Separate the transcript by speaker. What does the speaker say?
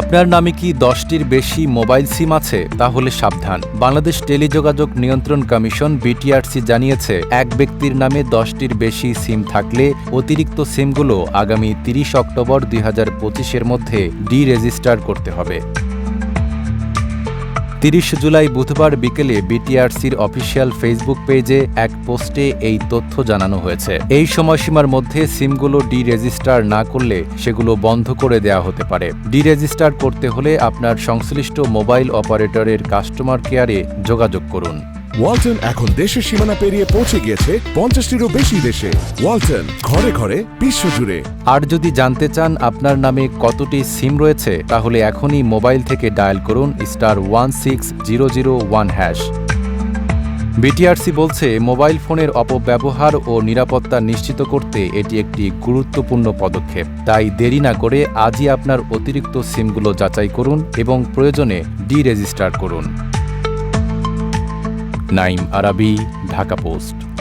Speaker 1: আপনার নামে কি দশটির বেশি মোবাইল সিম আছে? তাহলে সাবধান। বাংলাদেশ টেলিযোগাযোগ নিয়ন্ত্রণ কমিশন বিটিআরসি জানিয়েছে, এক ব্যক্তির নামে দশটির বেশি সিম থাকলে অতিরিক্ত সিমগুলো আগামী তিরিশ অক্টোবর দুই পঁচিশের মধ্যে ডি রেজিস্টার করতে হবে। তিরিশ জুলাই বুধবার বিকেলে বিটিআরসির অফিসিয়াল ফেসবুক পেজে এক পোস্টে এই তথ্য জানানো হয়েছে। এই সময়সীমার মধ্যে সিমগুলো ডি রেজিস্টার না করলে সেগুলো বন্ধ করে দেওয়া হতে পারে। ডি রেজিস্টার করতে হলে আপনার সংশ্লিষ্ট মোবাইল অপারেটরের কাস্টমার কেয়ারে যোগাযোগ করুন।
Speaker 2: ওয়ালটন এখন দেশের সীমানা পেরিয়ে পৌঁছে গিয়েছে পঞ্চাশটিরও বেশি দেশে। ওয়ালটন, ঘরে ঘরে বিশ্বজুড়ে
Speaker 1: আর যদি জানতে চান আপনার নামে কতটি সিম রয়েছে, তাহলে এখনই মোবাইল থেকে ডায়াল করুন star one six zero zero one hash. BTRC বলছে, মোবাইল ফোনের অপব্যবহার ও নিরাপত্তা নিশ্চিত করতে এটি একটি গুরুত্বপূর্ণ পদক্ষেপ। তাই দেরি না করে আজই আপনার অতিরিক্ত সিমগুলো যাচাই করুন এবং প্রয়োজনে ডি রেজিস্টার করুন। নাইম আরাবি ঢাকা পোস্ট।